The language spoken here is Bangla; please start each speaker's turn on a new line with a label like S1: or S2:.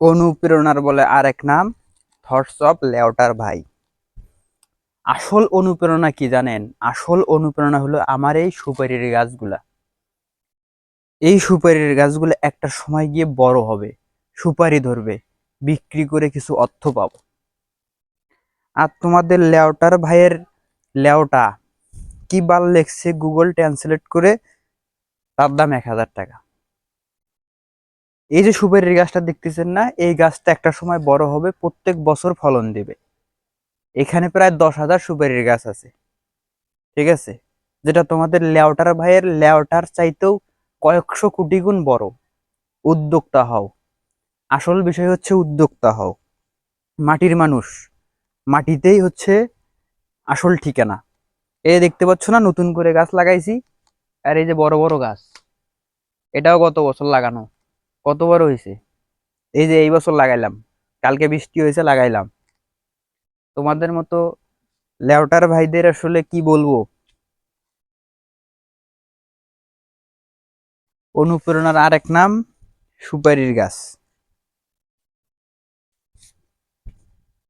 S1: অনুপ্রেরণার বলে আরেক নাম থটস অফ লেওটার ভাই। আসল অনুপ্রেরণা কি জানেন? আসল অনুপ্রেরণা হলো আমার এই সুপারির গাছগুলা। এই সুপারির গাছগুলো একটা সময় গিয়ে বড় হবে, সুপারি ধরবে, বিক্রি করে কিছু অর্থ পাবো। আর তোমাদের লেওটার ভাইয়ের লেওটা কি বাল লেখছে গুগল ট্রান্সলেট করে? তার দাম এক হাজার টাকা। এই যে সুপারির গাছটা দেখতেছেন না, এই গাছটা একটা সময় বড় হবে, প্রত্যেক বছর ফলন দেবে। এখানে প্রায় দশ হাজার সুপারির গাছ আছে। ঠিক আছে? যেটা তোমাদের লেওটার ভাইয়ের, লেওটার চাইতেও কয়েকশো কোটি গুণ বড়। উদ্যোক্তা হও। আসল বিষয় হচ্ছে উদ্যোক্তা হও। মাটির মানুষ। মাটিতেই হচ্ছে আসল ঠিকানা। এ দেখতে পাচ্ছ না, নতুন করে গাছ লাগাইছি। আর এই যে বড় বড় গাছ। এটাও গত বছর লাগানো। কত বড় হয়েছে এই যে এই বছর লাগাইলাম, কালকে বৃষ্টি হয়েছে লাগাইলাম। তোমাদের মতো লেওটার ভাইদের আসলে কি বলব? অনুপ্রেরণার আরেক নাম সুপারির গাছ।